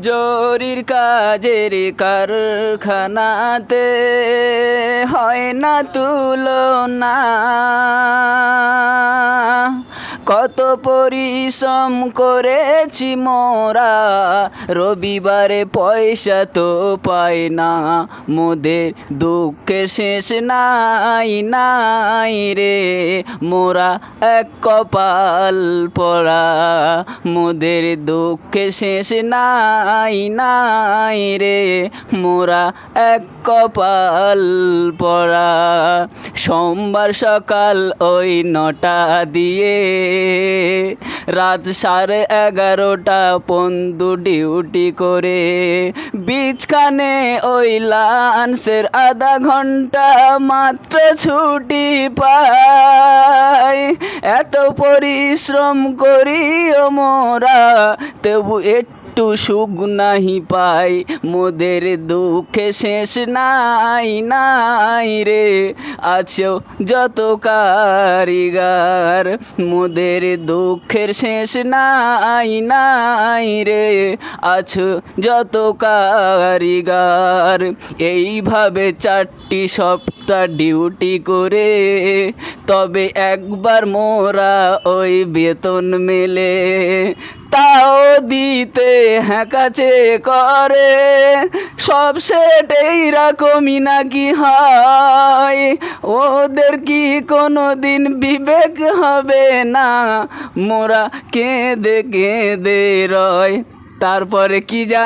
জরির কাজের কারখানাতে হয় না তুলনা। কত পরিশ্রম করেছি মোরা, রবিবারে পয়সা তো পাই না, মোদের দুঃখে শেষ নাই নাই রে, মোরা এক কপাল পড়া, মোদের দুঃখে শেষ নাই নাই রে, মোরা এক কপাল পড়া। সোমবার সকাল ওই নটা দিয়ে রাত সাড়ে এগারোটা পন্দু ডিউটি করে। বিচখানে ওই লান্সের আধা ঘণ্টা মাত্র ছুটি এত পরিশ্রম করি মোরা, তবু একটু সুখ নাহি পাই। মোদের দুঃখে শেষ নাই নাই রে আছো যত কারিগার। মোদের দুঃখের শেষ নাই নাই রে, আছো যত কারিগার। এইভাবে চারটি সপ্তাহ ডিউটি করে, তবে একবার মোরা ওই বেতন মেলে, তাও দিতে হ্যাকাচে করে। সব সেট এইরকমই নাকি হয়, ওদের কি কোনো দিন বিবেক হবে না? মোরা কেঁদে কেঁদে রয়, তারপরে কি যা